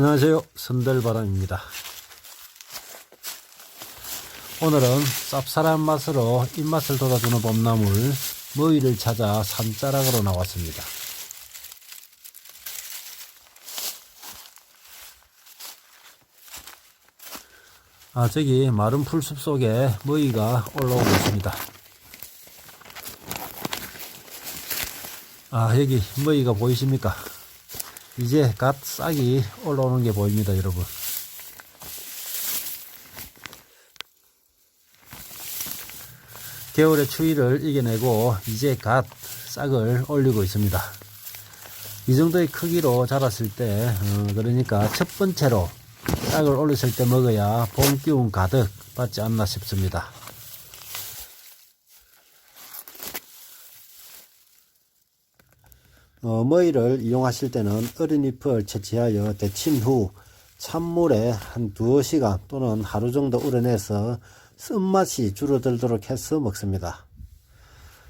안녕하세요. 선들바람입니다. 오늘은 쌉쌀한 맛으로 입맛을 돋아주는 봄나물 머위를 찾아 산자락으로 나왔습니다. 아, 저기 마른 풀숲 속에 머위가 올라오고 있습니다. 아, 여기 머위가 보이십니까? 이제 갓 싹이 올라오는 게 보입니다, 여러분. 겨울의 추위를 이겨내고 이제 갓 싹을 올리고 있습니다. 이 정도의 크기로 자랐을 때, 어, 그러니까 첫 번째로 싹을 올렸을 때 먹어야 봄 기운 가득 받지 않나 싶습니다. 어, 머위를 이용하실 때는 어린 잎을 채취하여 데친 후 찬물에 한 두어 시간 또는 하루 정도 우려내서 쓴맛이 줄어들도록 해서 먹습니다.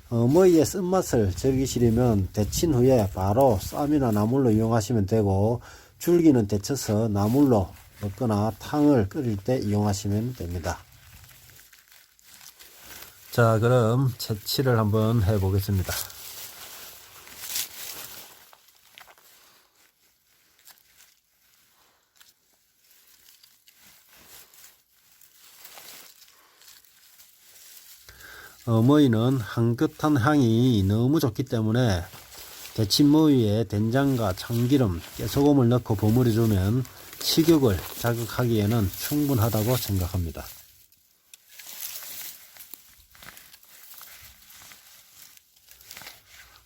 어, 머위의 쓴맛을 즐기시려면 데친 후에 바로 쌈이나 나물로 이용하시면 되고 줄기는 데쳐서 나물로 먹거나 탕을 끓일 때 이용하시면 됩니다. 자 그럼 채취를 한번 해 보겠습니다. 어머니는 향긋한 향이 너무 좋기 때문에 데친머위에 된장과 참기름, 깨소금을 넣고 버무려주면 식욕을 자극하기에는 충분하다고 생각합니다.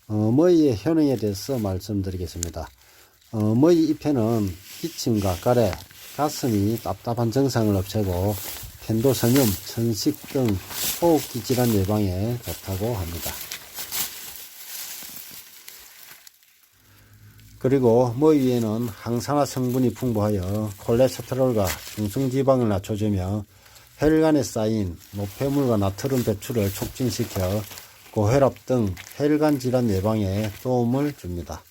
어머니의 효능에 대해서 말씀드리겠습니다. 어머니 잎에는 기침과 가래, 가슴이 답답한 증상을 없애고 편도선염, 천식 등 호흡기 질환 예방에 좋다고 합니다. 그리고 머위에는 항산화 성분이 풍부하여 콜레스테롤과 중성지방을 낮춰주며 혈관에 쌓인 노폐물과 나트륨 배출을 촉진시켜 고혈압 등 혈관 질환 예방에 도움을 줍니다.